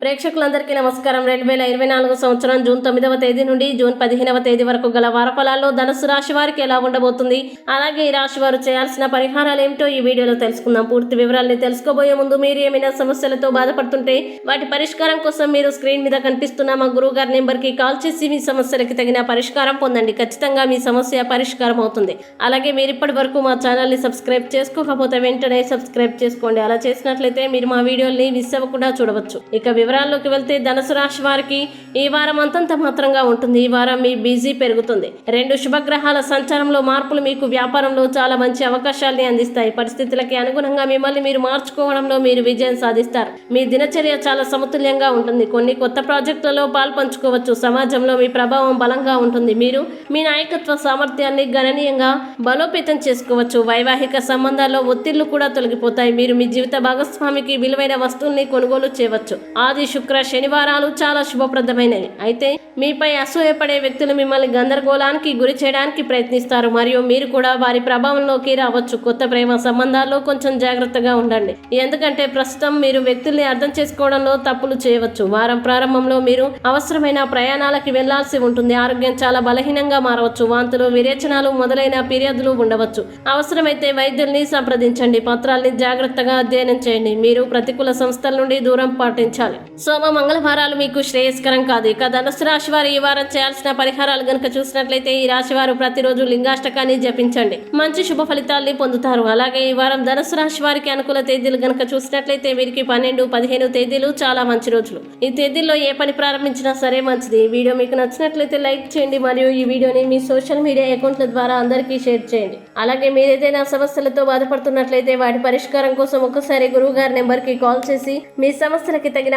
ప్రేక్షకులందరికీ నమస్కారం. రెండు వేల ఇరవై నాలుగు సంవత్సరం జూన్ తొమ్మిదవ తేదీ నుండి జూన్ పదిహేనవ తేదీ వరకు గల వారఫలాల్లో ధనుసు రాశి వారికి ఎలా ఉండబోతుంది? అలాగే ఈ రాశి వారు చేయాల్సిన పరిహారాలు ఏమిటో ఈ వీడియోలో తెలుసుకుందాం. పూర్తి వివరాల్ని తెలుసుకోబోయే ముందు మీరు ఏమైనా సమస్యలతో బాధపడుతుంటే వాటి పరిష్కారం కోసం మీరు స్క్రీన్ మీద కనిపిస్తున్న మా గురువు గారి నెంబర్కి కాల్ చేసి మీ సమస్యలకి తగిన పరిష్కారం పొందండి. ఖచ్చితంగా మీ సమస్య పరిష్కారం అవుతుంది. అలాగే మీరు ఇప్పటి వరకు మా ఛానల్ని సబ్స్క్రైబ్ చేసుకోకపోతే వెంటనే సబ్స్క్రైబ్ చేసుకోండి. అలా చేసినట్లయితే మీరు మా వీడియోల్ని మిస్ అవ్వకుండా చూడవచ్చు. ఇక వివరాల్లోకి వెళ్తే ధనుసు రాశి వారికి ఈ వారం అంతంత మాత్రంగా ఉంటుంది. ఈ వారం మీ బిజీ పెరుగుతుంది. రెండు శుభగ్రహాల సంచారంలో మార్పులు మీకు వ్యాపారంలో చాలా మంచి అవకాశాల్ని అందిస్తాయి. పరిస్థితులకి అనుగుణంగా మిమ్మల్ని మీరు మార్చుకోవడంలో మీరు విజయం సాధిస్తారు. మీ దినచర్య చాలా సమతుల్యంగా ఉంటుంది. కొన్ని కొత్త ప్రాజెక్టులలో పాల్పంచుకోవచ్చు. సమాజంలో మీ ప్రభావం బలంగా ఉంటుంది. మీరు మీ నాయకత్వ సామర్థ్యాన్ని గణనీయంగా బలోపేతం చేసుకోవచ్చు. వైవాహిక సంబంధాల్లో ఒత్తిళ్ళు కూడా తొలగిపోతాయి. మీరు మీ జీవిత భాగస్వామికి విలువైన వస్తువుల్ని కొనుగోలు చేయవచ్చు. ఆది శుక్ర శనివారాలు చాలా శుభప్రదమైనవి. అయితే మీపై అసూయపడే వ్యక్తులు మిమ్మల్ని గందరగోళానికి గురి చేయడానికి ప్రయత్నిస్తారు. మరియు మీరు కూడా వారి ప్రభావంలోకి రావచ్చు. కొత్త ప్రేమ సంబంధాల్లో కొంచెం జాగ్రత్తగా ఉండండి. ఎందుకంటే ప్రస్తుతం మీరు వ్యక్తుల్ని అర్థం చేసుకోవడంలో తప్పులు చేయవచ్చు. వారం ప్రారంభంలో మీరు అవసరమైన ప్రయాణాలకి వెళ్ళాల్సి ఉంటుంది. ఆరోగ్యం చాలా బలహీనంగా మారవచ్చు. వాంతులు విరేచనాలు మొదలైన ఫిర్యాదులు ఉండవచ్చు. అవసరమైతే వైద్యుల్ని సంప్రదించండి. పత్రాల్ని జాగ్రత్తగా అధ్యయనం చేయండి. మీరు ప్రతికూల సంస్థల నుండి దూరం పాటించాలి. సోమ మంగళవారాలు మీకు శ్రేయస్కరం కాదు. ఇక ధనుసు రాశి వారు ఈ వారం చేయాల్సిన పరిహారాలు గనుక చూసినట్లయితే ఈ రాశి వారు ప్రతిరోజు లింగాష్టకాన్ని జపించండి. మంచి శుభ ఫలితాల్ని పొందుతారు. అలాగే ఈ వారం ధనుసు రాశి వారికి అనుకూల తేదీలు గనుక చూసినట్లయితే వీరికి పన్నెండు పదిహేను తేదీలు చాలా మంచి రోజులు. ఈ తేదీల్లో ఏ పని ప్రారంభించినా సరే మంచిది. ఈ వీడియో మీకు నచ్చినట్లయితే లైక్ చేయండి మరియు ఈ వీడియోని మీ సోషల్ మీడియా అకౌంట్ల ద్వారా అందరికీ షేర్ చేయండి. అలాగే మీరు ఏదైనా సమస్యలతో బాధపడుతున్నట్లయితే వాటి పరిష్కారం కోసం ఒకసారి గురువు గారి నెంబర్కి కాల్ చేసి మీ సమస్యలకి తగిన